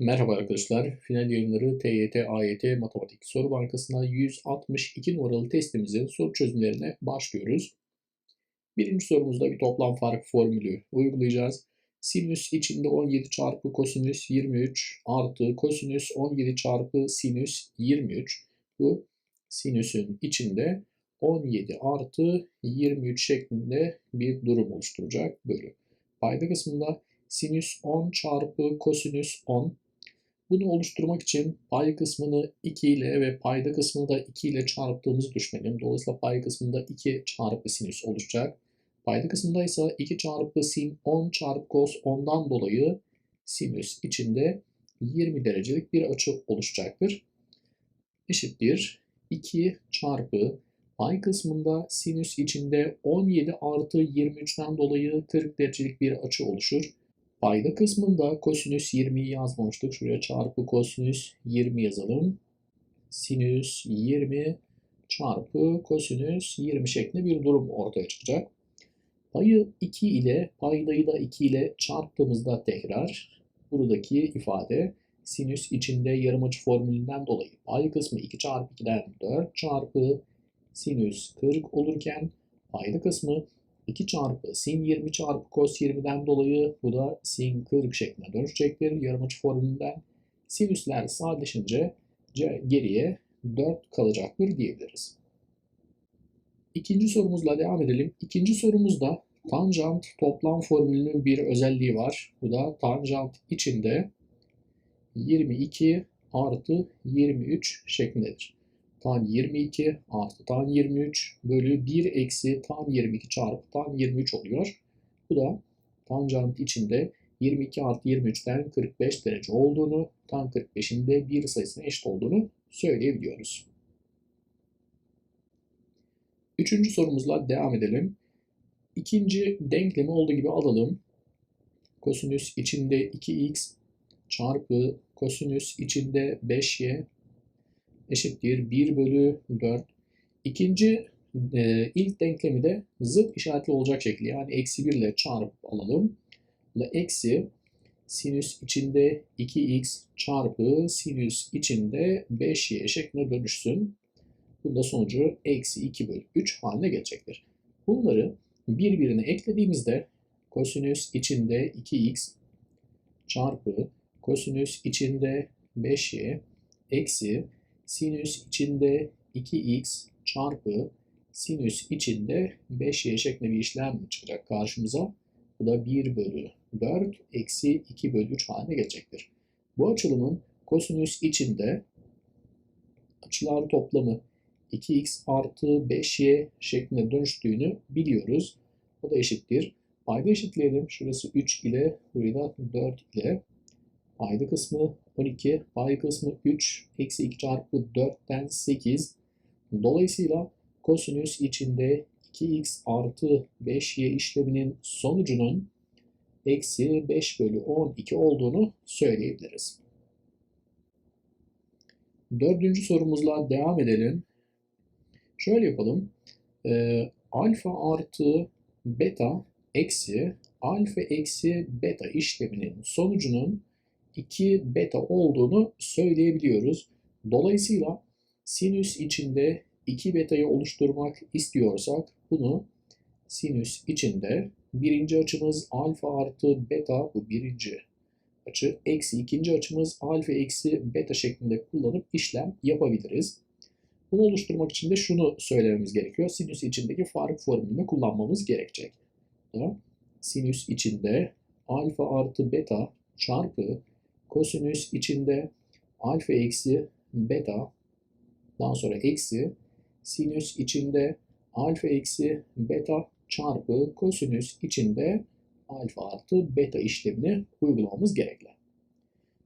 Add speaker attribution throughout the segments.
Speaker 1: Merhaba arkadaşlar. Final yayınları TYT, AYT Matematik Soru Bankası'na 162 numaralı testimizin soru çözümlerine başlıyoruz. Birinci sorumuzda bir toplam fark formülü uygulayacağız. Sinüs içinde 17 çarpı kosinüs 23 artı kosinüs 17 çarpı sinüs 23. Bu sinüsün içinde 17 artı 23 şeklinde bir durum oluşturacak bölü. Payda kısmında sinüs 10 çarpı kosinüs 10 bunu oluşturmak için pay kısmını 2 ile ve payda kısmını da 2 ile çarptığımızı düşünelim. Dolayısıyla pay kısmında 2 çarpı sinüs oluşacak. Payda kısmında ise 2 çarpı sin 10 çarpı cos 10'dan dolayı sinüs içinde 20 derecelik bir açı oluşacaktır. Eşittir 2 çarpı pay kısmında sinüs içinde 17 artı 23'ten dolayı 40 derecelik bir açı oluşur. Payda kısmında kosinüs 20'yi yazmamıştık. Şuraya çarpı kosinüs 20 yazalım. Sinüs 20 çarpı kosinüs 20 şeklinde bir durum ortaya çıkacak. Payı 2 ile paydayı da 2 ile çarptığımızda tekrar buradaki ifade sinüs içinde yarım açı formülünden dolayı pay kısmı 2 çarpı 2'den 4 çarpı sinüs 40 olurken payda kısmı 2 çarpı sin 20 çarpı cos 20'den dolayı bu da sin 40 şeklinde dönüşecektir. Yarımaçı formülünden sinüsler sadeleşince geriye 4 kalacaktır diyebiliriz. İkinci sorumuzla devam edelim. İkinci sorumuzda tanjant toplam formülünün bir özelliği var. Bu da tanjant içinde 22 artı 23 şeklindedir tan 22 artı tan 23 bölü 1 eksi tan 22 çarpı tan 23 oluyor. Bu da tanjant içinde 22 artı 23'ten 45 derece olduğunu, tan 45'in de bir sayısına eşit olduğunu söyleyebiliyoruz. Üçüncü sorumuzla devam edelim. İkinci denklemi olduğu gibi alalım. Kosinüs içinde 2x çarpı kosinüs içinde 5y eşittir 1 bölü 4. İkinci e, ilk denklemi de zıt işaretli olacak şekilde yani eksi 1 ile çarpıp alalım. Ve eksi sinüs içinde 2x çarpı sinüs içinde 5y şeklinde dönüşsün. Bunda sonucu eksi 2 bölü 3 haline gelecektir. Bunları birbirine eklediğimizde kosinüs içinde 2x çarpı kosinüs içinde 5y eksi sinüs içinde 2x çarpı sinüs içinde 5y şeklinde bir işlem çıkacak karşımıza. Bu da 1 bölü 4 eksi 2 bölü 3 haline gelecektir. Bu açılımın kosinüs içinde açılar toplamı 2x artı 5y şeklinde dönüştüğünü biliyoruz. O da eşittir. Payda eşitleyelim. Şurası 3 ile, burayı da 4 ile. Payda kısmı 12, pay kısmı 3, eksi 2 çarpı 4'ten 8. Dolayısıyla kosinüs içinde 2x artı 5y işleminin sonucunun eksi 5 bölü 12 olduğunu söyleyebiliriz. Dördüncü sorumuzla devam edelim. Şöyle yapalım. E, alfa artı beta eksi alfa eksi beta işleminin sonucunun 2 beta olduğunu söyleyebiliyoruz. Dolayısıyla sinüs içinde 2 beta'yı oluşturmak istiyorsak bunu sinüs içinde birinci açımız alfa artı beta bu birinci açı eksi ikinci açımız alfa eksi beta şeklinde kullanıp işlem yapabiliriz. Bunu oluşturmak için de şunu söylememiz gerekiyor. Sinüs içindeki fark formülünü kullanmamız gerekecek. Sinüs içinde alfa artı beta çarpı kosinüs içinde alfa eksi beta daha sonra eksi sinüs içinde alfa eksi beta çarpı kosinüs içinde alfa artı beta işlemini uygulamamız gerekli.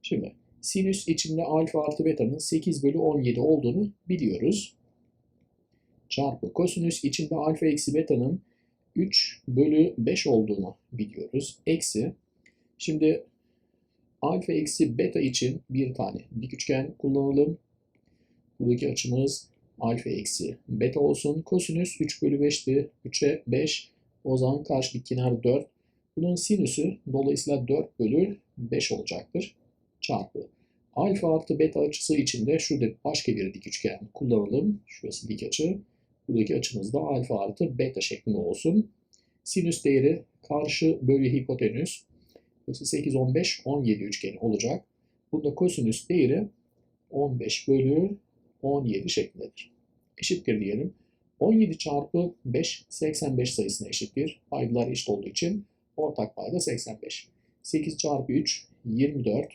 Speaker 1: Şimdi sinüs içinde alfa artı beta'nın 8 bölü 17 olduğunu biliyoruz. Çarpı kosinüs içinde alfa eksi beta'nın 3 bölü 5 olduğunu biliyoruz. Eksi. Şimdi alfa eksi beta için bir tane dik üçgen kullanalım. Buradaki açımız alfa eksi beta olsun. Kosinüs 3 bölü 5'ti. 3'e 5. O zaman karşılık kenar 4. Bunun sinüsü dolayısıyla 4 bölü 5 olacaktır. çarpı alfa artı beta açısı içinde şurada başka bir dik üçgen kullanalım. Şurası dik açı. Buradaki açımız da alfa artı beta şeklinde olsun. Sinüs değeri karşı bölü hipotenüs. Burası 8, 15, 17 üçgeni olacak. Bunda kosinüs değeri 15 bölü 17 şeklindedir. Eşittir diyelim. 17 çarpı 5, 85 sayısına eşittir. Paydalar eşit olduğu için ortak payda 85. 8 çarpı 3, 24.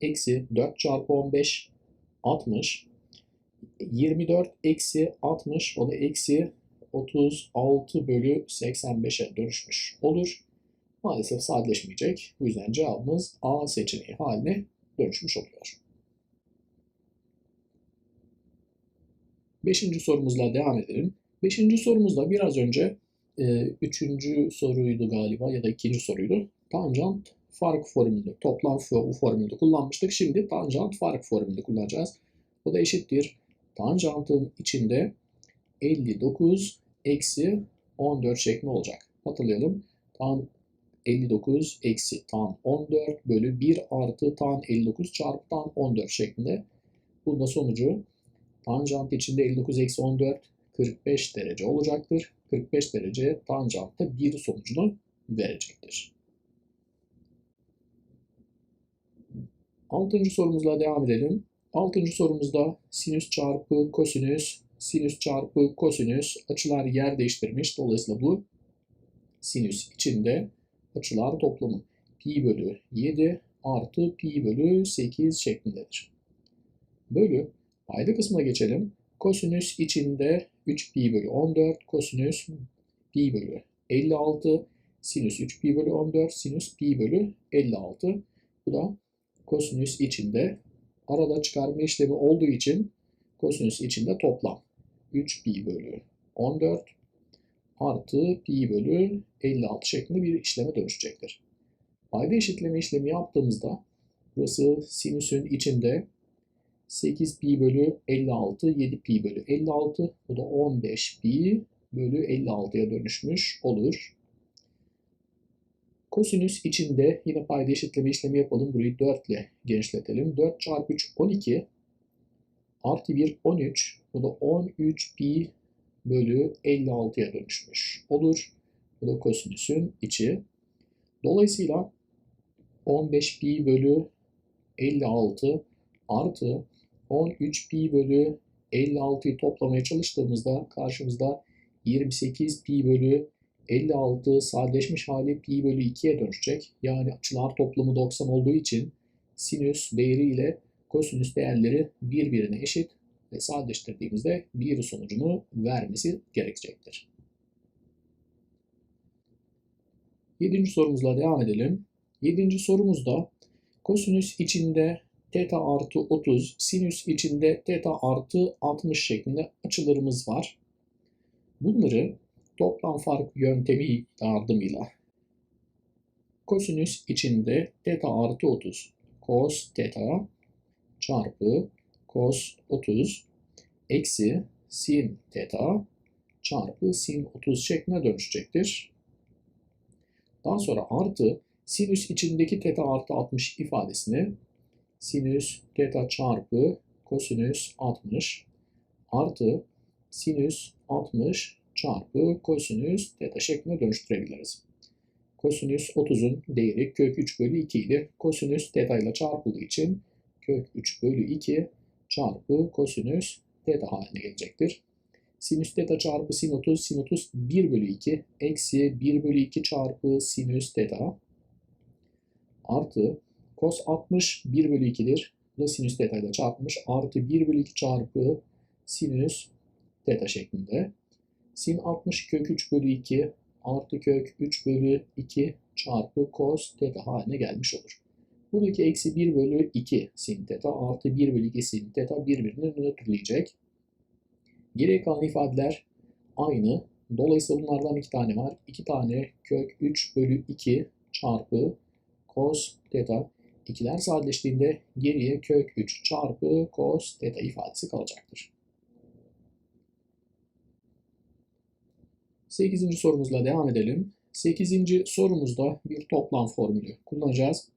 Speaker 1: Eksi 4 çarpı 15, 60. 24 eksi 60, o da eksi 36 bölü 85'e dönüşmüş olur. Maalesef sadeleşmeyecek. Bu yüzden cevabımız A seçeneği haline dönüşmüş oluyor. Beşinci sorumuzla devam edelim. Beşinci sorumuzda biraz önce e, üçüncü soruydu galiba ya da ikinci soruydu. Tanjant fark formülü, toplam formülü kullanmıştık. Şimdi tanjant fark formülü kullanacağız. O da eşittir. Tanjantın içinde 59 eksi 14 şeklinde olacak. Hatırlayalım. Tan 59 eksi tan 14 bölü 1 artı tan 59 çarpı tan 14 şeklinde. Bunda sonucu tanjant içinde 59 eksi 14 45 derece olacaktır. 45 derece tanjantta 1 sonucunu verecektir. Altıncı sorumuzla devam edelim. Altıncı sorumuzda sinüs çarpı kosinüs, sinüs çarpı kosinüs açılar yer değiştirmiş. Dolayısıyla bu sinüs içinde açılar toplamı pi bölü 7 artı pi bölü 8 şeklindedir. Bölü payda kısmına geçelim. Kosinüs içinde 3 pi bölü 14, kosinüs pi bölü 56, sinüs 3 pi bölü 14, sinüs pi bölü 56. Bu da kosinüs içinde arada çıkarma işlemi olduğu için kosinüs içinde toplam 3 pi bölü 14 artı pi bölü 56 şeklinde bir işleme dönüşecektir. Payda eşitleme işlemi yaptığımızda burası sinüsün içinde 8 pi bölü 56, 7 pi bölü 56. Bu da 15 pi bölü 56'ya dönüşmüş olur. Kosinüs içinde yine payda eşitleme işlemi yapalım. Burayı 4 ile genişletelim. 4 çarpı 3 12 artı 1 13. Bu da 13 pi bölü 56'ya dönüşmüş olur. Bu da kosinüsün içi. Dolayısıyla 15 pi bölü 56 artı 13 pi bölü 56'yı toplamaya çalıştığımızda karşımızda 28 pi bölü 56 sadeleşmiş hali pi bölü 2'ye dönüşecek. Yani açılar toplamı 90 olduğu için sinüs değeri ile kosinüs değerleri birbirine eşit ve sadeleştirdiğimizde bir sonucunu vermesi gerekecektir. Yedinci sorumuzla devam edelim. Yedinci sorumuzda kosinüs içinde teta artı 30, sinüs içinde teta artı 60 şeklinde açılarımız var. Bunları toplam fark yöntemi yardımıyla kosinüs içinde teta artı 30 cos teta çarpı cos 30 eksi sin teta çarpı sin 30 şeklinde dönüşecektir. Daha sonra artı sinüs içindeki teta artı 60 ifadesini sinüs teta çarpı kosinüs 60 artı sinüs 60 çarpı kosinüs teta şeklinde dönüştürebiliriz. Kosinüs 30'un değeri kök 3 bölü 2 idi. Kosinüs teta ile çarpıldığı için kök 3 bölü 2 çarpı kosinüs teta haline gelecektir. Sinüs teta çarpı sin 30, sin 30 1 bölü 2 eksi 1 bölü 2 çarpı sinüs teta artı cos 60 1 bölü 2'dir. Bu da sinüs teta ile çarpmış. Artı 1 bölü 2 çarpı sinüs teta şeklinde. Sin 60 kök 3 bölü 2 artı kök 3 bölü 2 çarpı cos teta haline gelmiş olur. Buradaki eksi 1 bölü 2 sin teta artı 1 bölü 2 sin teta birbirini nötrleyecek. Geriye kalan ifadeler aynı. Dolayısıyla bunlardan iki tane var. 2 tane kök 3 bölü 2 çarpı cos teta. İkiler sadeleştiğinde geriye kök 3 çarpı cos teta ifadesi kalacaktır. 8. sorumuzla devam edelim. 8. sorumuzda bir toplam formülü kullanacağız.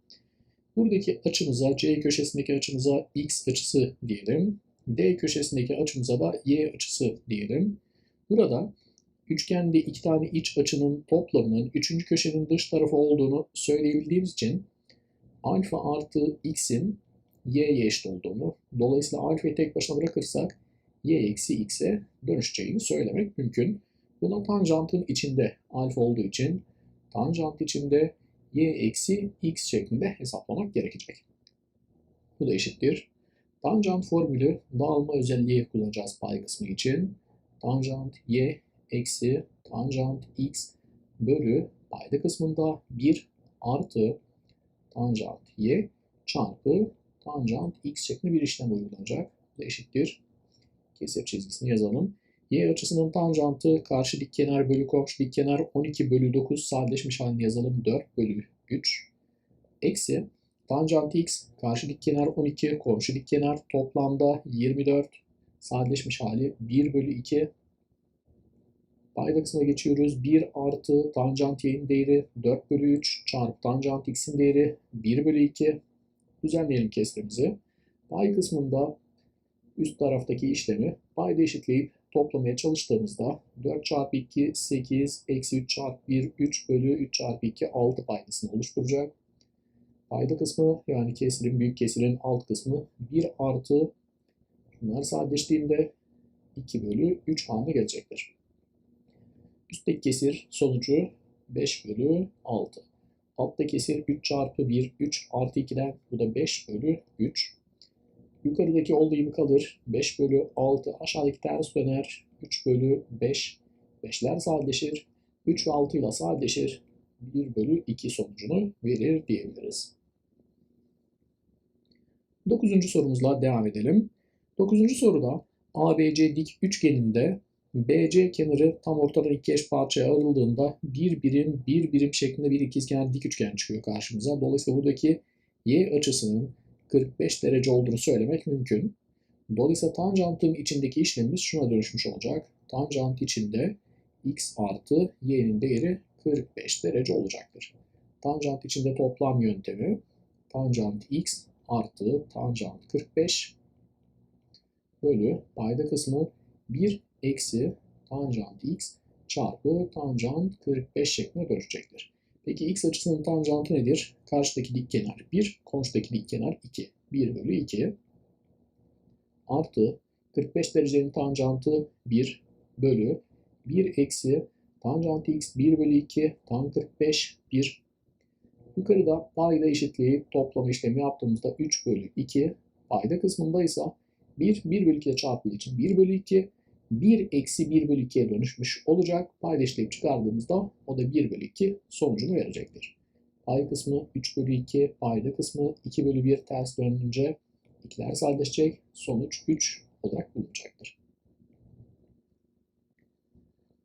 Speaker 1: Buradaki açımıza, C köşesindeki açımıza x açısı diyelim. D köşesindeki açımıza da y açısı diyelim. Burada üçgende iki tane iç açının toplamının üçüncü köşenin dış tarafı olduğunu söyleyebildiğimiz için alfa artı x'in y'ye eşit olduğunu, dolayısıyla alfayı tek başına bırakırsak y eksi x'e dönüşeceğini söylemek mümkün. Buna tanjantın içinde alfa olduğu için tanjant içinde y eksi x şeklinde hesaplamak gerekecek. Bu da eşittir. Tanjant formülü dağılma özelliği kullanacağız pay kısmı için. Tanjant y eksi tanjant x bölü payda kısmında 1 artı tanjant y çarpı tanjant x şeklinde bir işlem uygulanacak. Bu da eşittir. Kesir çizgisini yazalım. Y açısının tanjantı karşı dik kenar bölü komşu dik kenar 12 bölü 9 sadeleşmiş halini yazalım 4 bölü 3. Eksi tanjant x karşı dik kenar 12 komşu dik kenar toplamda 24 sadeleşmiş hali 1 bölü 2 Payda kısmına geçiyoruz. 1 artı tanjant y'nin değeri 4 bölü 3 çarpı tanjant x'in değeri 1 bölü 2. Düzenleyelim kesrimizi. Pay kısmında üst taraftaki işlemi payda eşitleyip toplamaya çalıştığımızda 4 çarpı 2 8 eksi 3 çarpı 1 3 bölü 3 çarpı 2 6 paydasını oluşturacak. Payda kısmı yani kesirin büyük kesirin alt kısmı 1 artı bunlar sadeleştiğinde 2 bölü 3 haline gelecektir. Üstteki kesir sonucu 5 bölü 6. Altta kesir 3 çarpı 1, 3 artı 2'den bu da 5 bölü 3. Yukarıdaki olduğu gibi kalır. 5 bölü 6 aşağıdaki ters döner. 3 bölü 5. 5'ler sadeleşir. 3 ve 6 ile sadeleşir. 1 bölü 2 sonucunu verir diyebiliriz. 9. sorumuzla devam edelim. 9. soruda ABC dik üçgeninde BC kenarı tam ortadan iki eş parçaya ayrıldığında bir birim bir birim şeklinde bir ikizkenar dik üçgen çıkıyor karşımıza. Dolayısıyla buradaki y açısının 45 derece olduğunu söylemek mümkün. Dolayısıyla tanjantın içindeki işlemimiz şuna dönüşmüş olacak. Tanjant içinde x artı y'nin değeri 45 derece olacaktır. Tanjant içinde toplam yöntemi tanjant x artı tanjant 45 bölü payda kısmı 1 eksi tanjant x çarpı tanjant 45 şeklinde dönüşecektir. Peki x açısının tanjantı nedir? Karşıdaki dik kenar 1, komşudaki dik kenar 2. 1 bölü 2 artı 45 derecenin tanjantı 1 bölü 1 eksi tanjant x 1 bölü 2 tan 45 1. Yukarıda payda eşitleyip toplama işlemi yaptığımızda 3 bölü 2 payda kısmında ise 1, 1 bölü 2 ile çarpıldığı için 1 bölü 2 1 eksi 1 bölü 2'ye dönüşmüş olacak. Payda işleyip çıkardığımızda o da 1 bölü 2 sonucunu verecektir. Pay kısmı 3 bölü 2, payda kısmı 2 bölü 1 ters dönünce ikiler sadeleşecek. Sonuç 3 olarak bulunacaktır.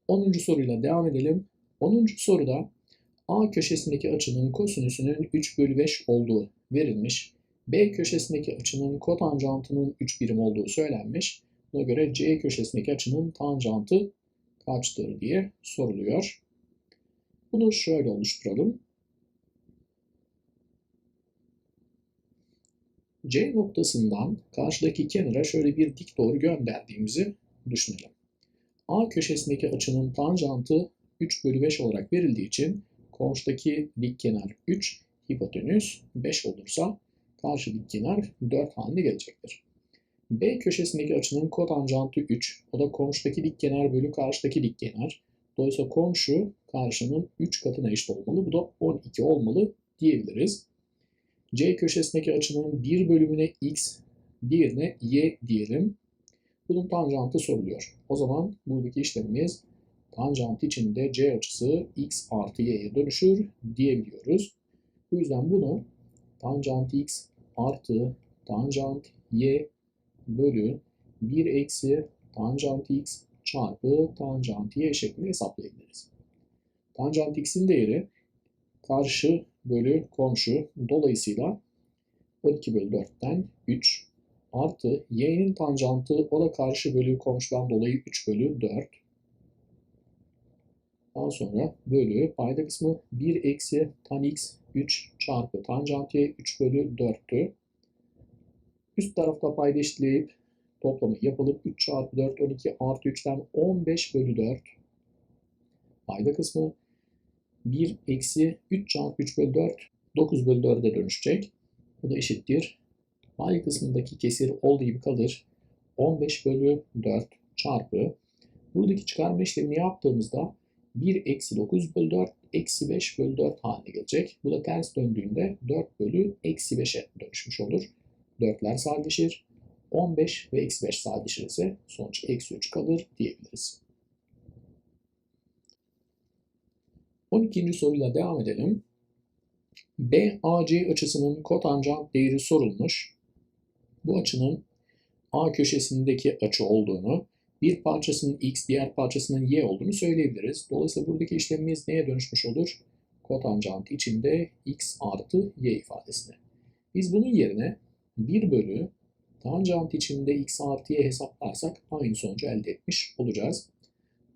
Speaker 1: 10. soruyla devam edelim. 10. soruda A köşesindeki açının kosinüsünün 3 bölü 5 olduğu verilmiş. B köşesindeki açının kotanjantının 3 birim olduğu söylenmiş. Buna göre C köşesindeki açının tanjantı kaçtır diye soruluyor. Bunu şöyle oluşturalım. C noktasından karşıdaki kenara şöyle bir dik doğru gönderdiğimizi düşünelim. A köşesindeki açının tanjantı 3 bölü 5 olarak verildiği için komşudaki dik kenar 3, hipotenüs 5 olursa karşı dik kenar 4 haline gelecektir. B köşesindeki açının kotanjantı 3. O da komşudaki dik kenar bölü karşıdaki dik kenar. Dolayısıyla komşu karşının 3 katına eşit olmalı. Bu da 12 olmalı diyebiliriz. C köşesindeki açının bir bölümüne x, diğerine y diyelim. Bunun tanjantı soruluyor. O zaman buradaki işlemimiz tanjant içinde c açısı x artı y'ye dönüşür diyebiliyoruz. Bu yüzden bunu tanjant x artı tanjant y bölü 1 eksi tanjant x çarpı tanjant y şeklinde hesaplayabiliriz. Tanjant x'in değeri karşı bölü komşu dolayısıyla 12 bölü 4'ten 3 artı y'nin tanjantı o da karşı bölü komşudan dolayı 3 bölü 4. Daha sonra bölü payda kısmı 1 eksi tan x 3 çarpı tanjant y 3 bölü 4'tü. Üst tarafta payda eşitleyip toplamı yapılıp 3 çarpı 4 12 artı 3'ten 15 bölü 4 payda kısmı 1 eksi 3 çarpı 3 bölü 4 9 bölü 4'e dönüşecek. Bu da eşittir. Pay kısmındaki kesir olduğu gibi kalır. 15 bölü 4 çarpı buradaki çıkarma işlemini yaptığımızda 1 eksi 9 bölü 4 eksi 5 bölü 4 haline gelecek. Bu da ters döndüğünde 4 bölü eksi 5'e dönüşmüş olur. 4'ler sadeleşir. 15 ve eksi 5 sadeleşirse sonuç eksi 3 kalır diyebiliriz. 12. soruyla devam edelim. BAC açısının kotanjant değeri sorulmuş. Bu açının A köşesindeki açı olduğunu, bir parçasının x, diğer parçasının y olduğunu söyleyebiliriz. Dolayısıyla buradaki işlemimiz neye dönüşmüş olur? Kotanjant içinde x artı y ifadesine. Biz bunun yerine 1 bölü tanjant içinde x artı y hesaplarsak aynı sonucu elde etmiş olacağız.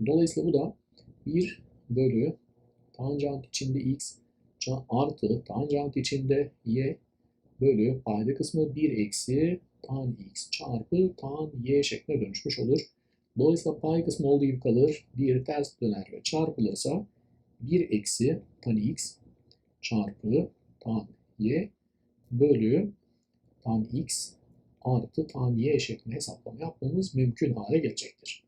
Speaker 1: Dolayısıyla bu da 1 bölü tanjant içinde x artı tanjant içinde y bölü payda kısmı 1 eksi tan x çarpı tan y şekline dönüşmüş olur. Dolayısıyla pay kısmı olduğu gibi kalır. Bir ters döner ve çarpılırsa 1 eksi tan x çarpı tan y bölü tan x artı tan y şeklinde hesaplama yapmamız mümkün hale gelecektir.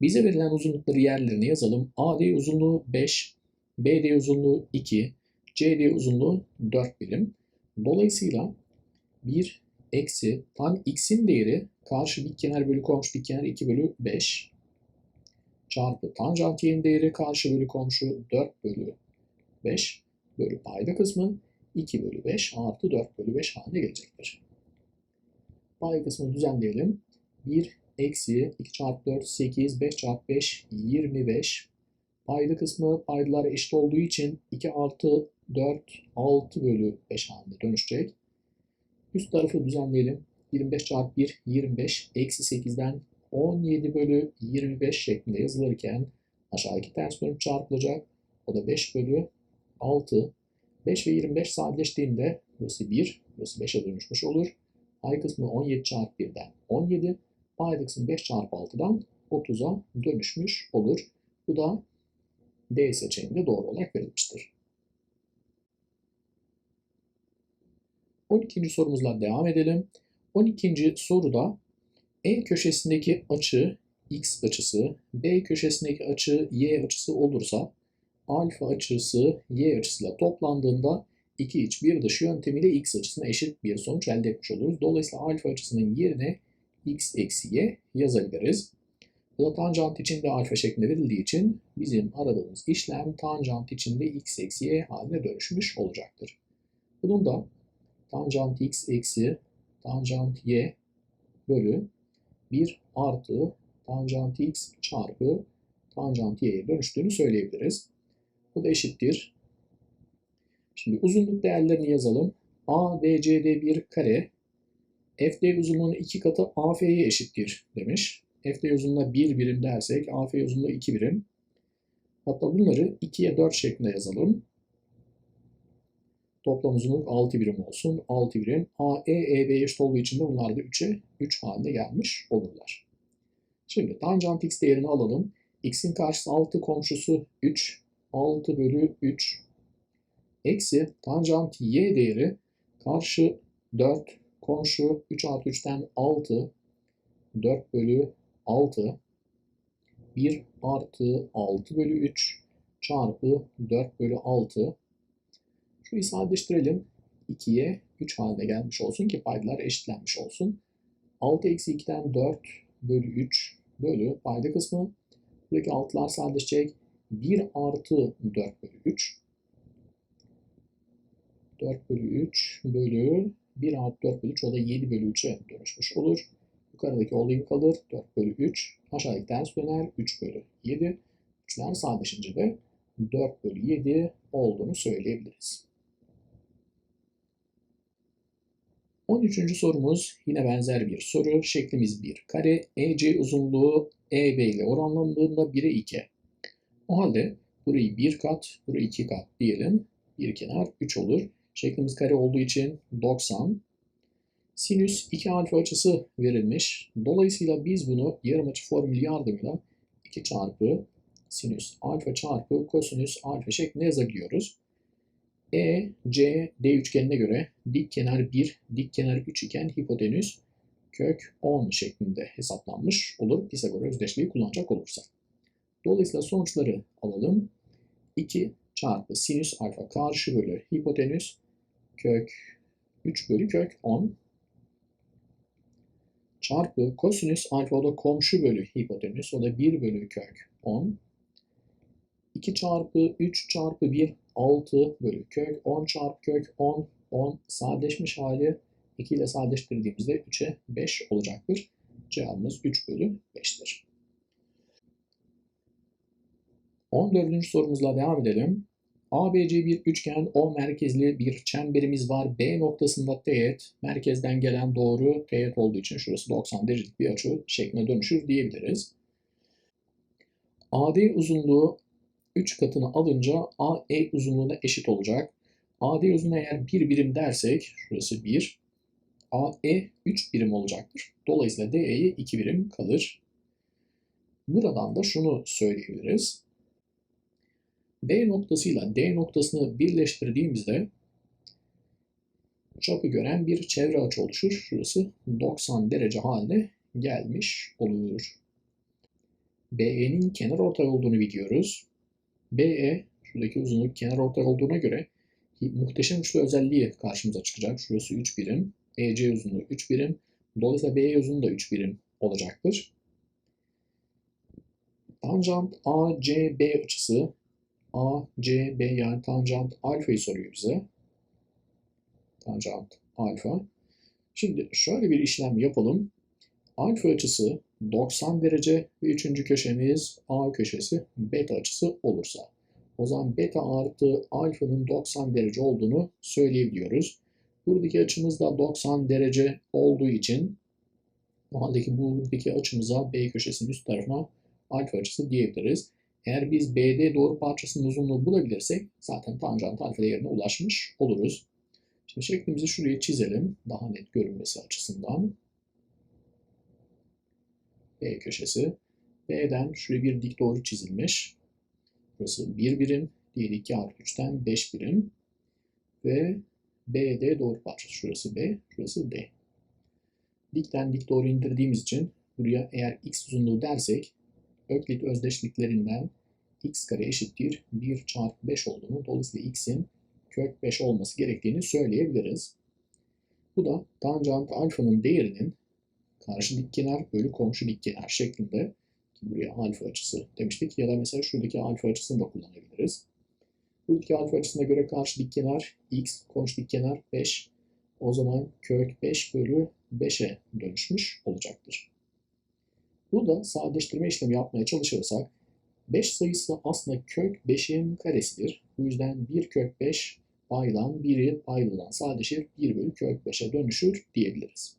Speaker 1: Bize verilen uzunlukları yerlerine yazalım. AD uzunluğu 5, BD uzunluğu 2, CD uzunluğu 4 birim. Dolayısıyla 1 eksi tan x'in değeri karşı dik kenar bölü komşu dik kenar 2 bölü 5 çarpı tanjant y'nin değeri karşı bölü komşu 4 bölü 5 bölü payda kısmı 2 bölü 5 artı 4 bölü 5 haline gelecektir. Pay kısmını düzenleyelim. 1 eksi 2 çarpı 4 8 5 çarpı 5 25 payda kısmı paydalar eşit olduğu için 2 artı 4 6 bölü 5 halinde dönüşecek. Üst tarafı düzenleyelim. 25 çarpı 1 25 eksi 8'den 17 bölü 25 şeklinde yazılırken aşağıdaki ters dönüp çarpılacak. O da 5 bölü 6. 5 ve 25 sadeleştiğinde burası 1, burası 5'e dönüşmüş olur. Pay kısmı 17 çarpı 1'den 17. Payda kısmı 5 çarpı 6'dan 30'a dönüşmüş olur. Bu da D seçeneğinde doğru olarak verilmiştir. 12. sorumuzla devam edelim. 12. soruda E köşesindeki açı x açısı, B köşesindeki açı y açısı olursa alfa açısı y açısıyla toplandığında 2 iç 1 dışı yöntemiyle x açısına eşit bir sonuç elde etmiş oluruz. Dolayısıyla alfa açısının yerine x eksi y yazabiliriz. Bu da tanjant içinde alfa şeklinde verildiği için bizim aradığımız işlem tanjant içinde x eksi y haline dönüşmüş olacaktır. Bunun da tanjant x eksi tanjant y bölü 1 artı tanjant x çarpı tanjant y'ye dönüştüğünü söyleyebiliriz. Bu da eşittir. Şimdi uzunluk değerlerini yazalım. A, B, C, D bir kare. FD uzunluğunun iki katı AF'ye eşittir demiş. FD uzunluğuna 1 birim dersek AF uzunluğu 2 birim. Hatta bunları 2'ye 4 şeklinde yazalım. Toplam uzunluk 6 birim olsun. 6 birim. AE, EB eşit olduğu için de bunlar da 3'e 3 halinde gelmiş olurlar. Şimdi tanjant x değerini alalım. x'in karşısı 6 komşusu 3. 6 bölü 3 eksi tanjant y değeri karşı 4 komşu 3 artı 3'ten 6 4 bölü 6 1 artı 6 bölü 3 çarpı 4 bölü 6 Şurayı sadeleştirelim. 2'ye 3 haline gelmiş olsun ki paydalar eşitlenmiş olsun. 6 eksi 2'den 4 bölü 3 bölü payda kısmı. Buradaki 6'lar sadeleşecek. 1 artı 4 bölü 3. 4 bölü 3 bölü 1 artı 4 bölü 3 o da 7 bölü 3'e dönüşmüş olur. Yukarıdaki olduğu kalır. 4 bölü 3. Aşağıdaki ters döner. 3 bölü 7. 3'ler sadeleşince de 4 bölü 7 olduğunu söyleyebiliriz. 13. sorumuz yine benzer bir soru. Şeklimiz bir kare. EC uzunluğu EB ile oranlandığında 1'e 2. O halde burayı 1 kat, burayı 2 kat diyelim. Bir kenar 3 olur. Şeklimiz kare olduğu için 90. Sinüs 2 alfa açısı verilmiş. Dolayısıyla biz bunu yarım açı formülü yardımıyla 2 çarpı sinüs alfa çarpı kosinüs alfa şeklinde yazabiliyoruz. E, C, D üçgenine göre dik kenar 1, dik kenar 3 iken hipotenüs kök 10 şeklinde hesaplanmış olur Pisagor özdeşliği kullanacak olursak. Dolayısıyla sonuçları alalım. 2 çarpı sinüs alfa karşı bölü hipotenüs kök 3 bölü kök 10 çarpı kosinüs alfa o da komşu bölü hipotenüs o da 1 bölü kök 10 2 çarpı 3 çarpı 1 6 bölü kök 10 çarpı kök 10 10 sadeleşmiş hali 2 ile sadeleştirdiğimizde 3'e 5 olacaktır. Cevabımız 3 bölü 5'tir. 14. sorumuzla devam edelim. ABC bir üçgen, O merkezli bir çemberimiz var. B noktasında teğet, merkezden gelen doğru teğet olduğu için şurası 90 derecelik bir açı şekline dönüşür diyebiliriz. AD uzunluğu 3 katını alınca AE uzunluğuna eşit olacak. AD uzunluğu eğer 1 birim dersek, şurası 1, AE 3 birim olacaktır. Dolayısıyla DE'ye 2 birim kalır. Buradan da şunu söyleyebiliriz. B noktasıyla D noktasını birleştirdiğimizde çapı gören bir çevre açı oluşur. Şurası 90 derece haline gelmiş olur. BE'nin kenar ortay olduğunu biliyoruz. BE şuradaki uzunluk kenar ortay olduğuna göre muhteşem üçlü özelliği karşımıza çıkacak. Şurası 3 birim. EC uzunluğu 3 birim. Dolayısıyla BE uzunluğu da 3 birim olacaktır. Tanjant ACB açısı ACB yani tanjant alfayı soruyor bize. Tanjant alfa. Şimdi şöyle bir işlem yapalım. Alfa açısı 90 derece ve üçüncü köşemiz A köşesi beta açısı olursa. O zaman beta artı alfanın 90 derece olduğunu söyleyebiliyoruz. Buradaki açımız da 90 derece olduğu için o haldeki buradaki açımıza B köşesinin üst tarafına alfa açısı diyebiliriz. Eğer biz BD doğru parçasının uzunluğu bulabilirsek zaten tanjant alfa değerine ulaşmış oluruz. Şimdi şeklimizi şuraya çizelim daha net görünmesi açısından. B köşesi. B'den şuraya bir dik doğru çizilmiş. Burası 1 birim. Diğeri 2 artı 3'ten 5 birim. Ve BD doğru parçası. Şurası B, şurası D. Dikten dik doğru indirdiğimiz için buraya eğer x uzunluğu dersek Öklit özdeşliklerinden x kare eşittir 1 çarpı 5 olduğunu dolayısıyla x'in kök 5 olması gerektiğini söyleyebiliriz. Bu da tanjant alfanın değerinin karşı dikkenar bölü komşu dikkenar şeklinde buraya alfa açısı demiştik ya da mesela şuradaki alfa açısını da kullanabiliriz. Buradaki alfa açısına göre karşı dikkenar x, komşu dikkenar 5. O zaman kök 5 bölü 5'e dönüşmüş olacaktır. Bu da sadeleştirme işlemi yapmaya çalışırsak 5 sayısı aslında kök 5'in karesidir. Bu yüzden 1 kök 5 paydan 1'i paylıdan sadeleşir 1 bölü kök 5'e dönüşür diyebiliriz.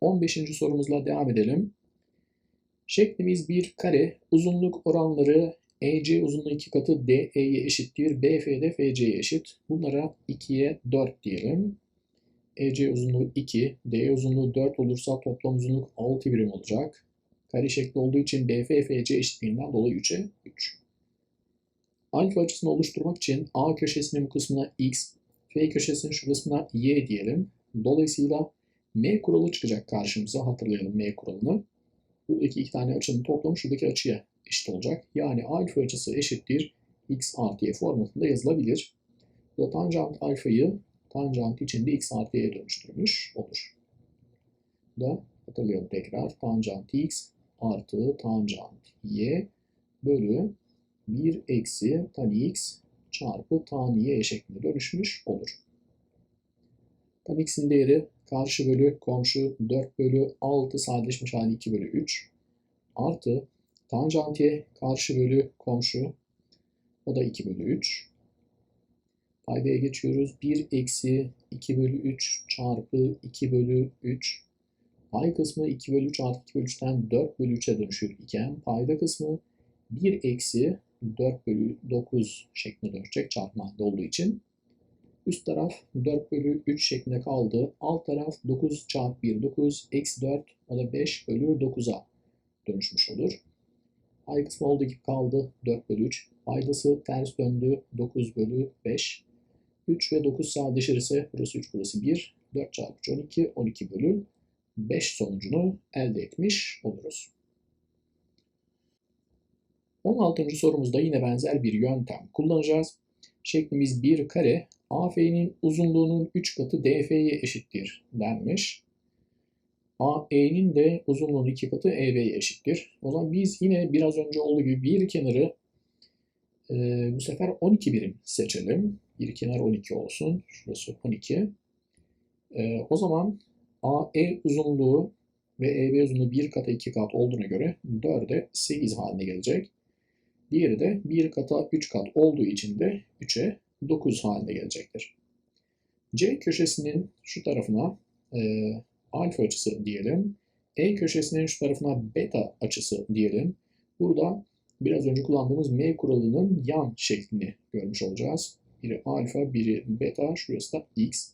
Speaker 1: 15. sorumuzla devam edelim. Şeklimiz bir kare, uzunluk oranları EC uzunluğu 2 katı DE'ye eşittir, BF de FC'ye eşit. Bunlara 2'ye 4 diyelim. EC uzunluğu 2, DE uzunluğu 4 olursa toplam uzunluk 6 birim olacak. Kare şekli olduğu için BF FC eşitliğinden dolayı 3'e 3. Alfa açısını oluşturmak için A köşesinin bu kısmına X, F köşesinin şu kısmına Y diyelim. Dolayısıyla M kuralı çıkacak karşımıza. Hatırlayalım M kuralını. Buradaki iki tane açının toplamı şuradaki açıya eşit olacak. Yani alfa açısı eşittir x artı y formatında yazılabilir. Bu da tanjant alfayı tanjant içinde x artı y'ye dönüştürmüş olur. Bu da hatırlayalım tekrar. Tanjant x artı tanjant y bölü 1 eksi tan x çarpı tan y şeklinde dönüşmüş olur. Tan x'in değeri karşı bölü komşu 4 bölü 6 sadeleşmiş hali 2 bölü 3 artı tanjant y karşı bölü komşu o da 2 bölü 3 paydaya geçiyoruz 1 eksi 2 bölü 3 çarpı 2 bölü 3 pay kısmı 2 bölü 3 artı 2 bölü 3'ten 4 bölü 3'e dönüşür iken payda kısmı 1 eksi 4 bölü 9 şeklinde dönecek çarpma halinde olduğu için. Üst taraf 4 bölü 3 şeklinde kaldı. Alt taraf 9 çarpı 1 9 eksi 4 o da 5 bölü 9'a dönüşmüş olur. Pay kısmı olduğu gibi kaldı 4 bölü 3. Paydası ters döndü 9 bölü 5. 3 ve 9 sadeleşirse burası 3 burası 1. 4 çarpı 3 12 12 bölü 5 sonucunu elde etmiş oluruz. 16. sorumuzda yine benzer bir yöntem kullanacağız. Şeklimiz bir kare AF'nin uzunluğunun 3 katı DF'ye eşittir denmiş. AE'nin de uzunluğunun 2 katı EB'ye eşittir. O zaman biz yine biraz önce olduğu gibi bir kenarı e, bu sefer 12 birim seçelim. Bir kenar 12 olsun. Şurası 12. E, o zaman AE uzunluğu ve EB uzunluğu 1 kata 2 kat olduğuna göre 4'e 8 haline gelecek. Diğeri de 1 kata 3 kat olduğu için de 3'e 9 haline gelecektir. C köşesinin şu tarafına e, alfa açısı diyelim. E köşesinin şu tarafına beta açısı diyelim. Burada biraz önce kullandığımız M kuralının yan şeklini görmüş olacağız. Biri alfa, biri beta, şurası da x.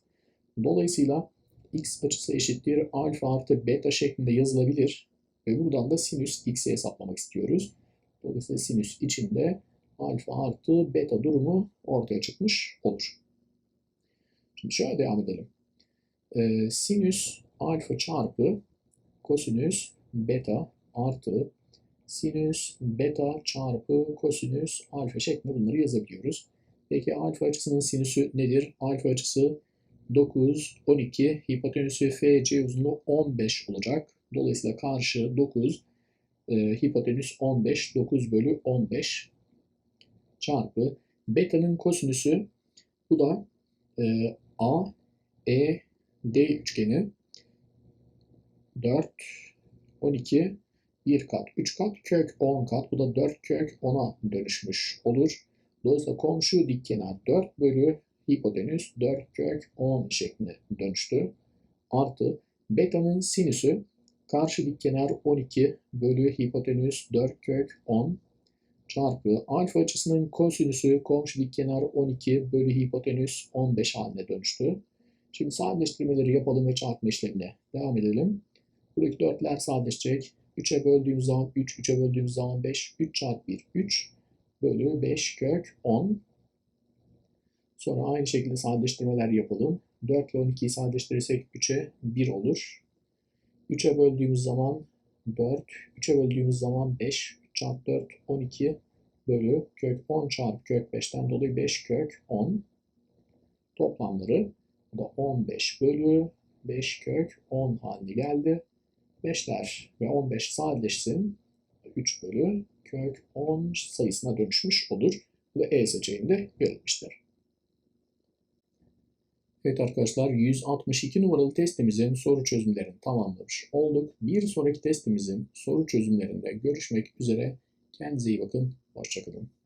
Speaker 1: Dolayısıyla x açısı eşittir alfa artı beta şeklinde yazılabilir. Ve buradan da sinüs x'i hesaplamak istiyoruz. Dolayısıyla sinüs içinde alfa artı beta durumu ortaya çıkmış olur. Şimdi şöyle devam edelim. Ee, sinüs alfa çarpı kosinüs beta artı sinüs beta çarpı kosinüs alfa şeklinde bunları yazabiliyoruz. Peki alfa açısının sinüsü nedir? Alfa açısı 9, 12, hipotenüsü FC uzunluğu 15 olacak. Dolayısıyla karşı 9, e, hipotenüs 15, 9 bölü 15 çarpı beta'nın kosinüsü bu da e, A, E, D üçgeni 4, 12, 1 kat, 3 kat, kök 10 kat. Bu da 4 kök 10'a dönüşmüş olur. Dolayısıyla komşu dik kenar 4 bölü hipotenüs 4 kök 10 şeklinde dönüştü. Artı beta'nın sinüsü karşı dik kenar 12 bölü hipotenüs 4 kök 10 çarpı alfa açısının kosinüsü komşu dik kenar 12 bölü hipotenüs 15 haline dönüştü. Şimdi sadeleştirmeleri yapalım ve çarpma işlemine devam edelim. Buradaki 4'ler sadeleşecek. 3'e böldüğümüz zaman 3, 3'e böldüğümüz zaman 5, 3 çarpı 1, 3 bölü 5 kök 10. Sonra aynı şekilde sadeleştirmeler yapalım. 4 ile 12'yi sadeleştirirsek 3'e 1 olur. 3'e böldüğümüz zaman 4, 3'e böldüğümüz zaman 5, 3 çarpı 4, 12 bölü kök 10 çarpı kök 5'ten dolayı 5 kök 10. Toplamları bu da 15 bölü 5 kök 10 haline geldi. 5'ler ve 15 sadeleşsin. 3 bölü kök 10 sayısına dönüşmüş olur. Bu da E seçeneğinde verilmiştir. Evet arkadaşlar 162 numaralı testimizin soru çözümlerini tamamlamış olduk. Bir sonraki testimizin soru çözümlerinde görüşmek üzere. Kendinize iyi bakın. Hoşçakalın.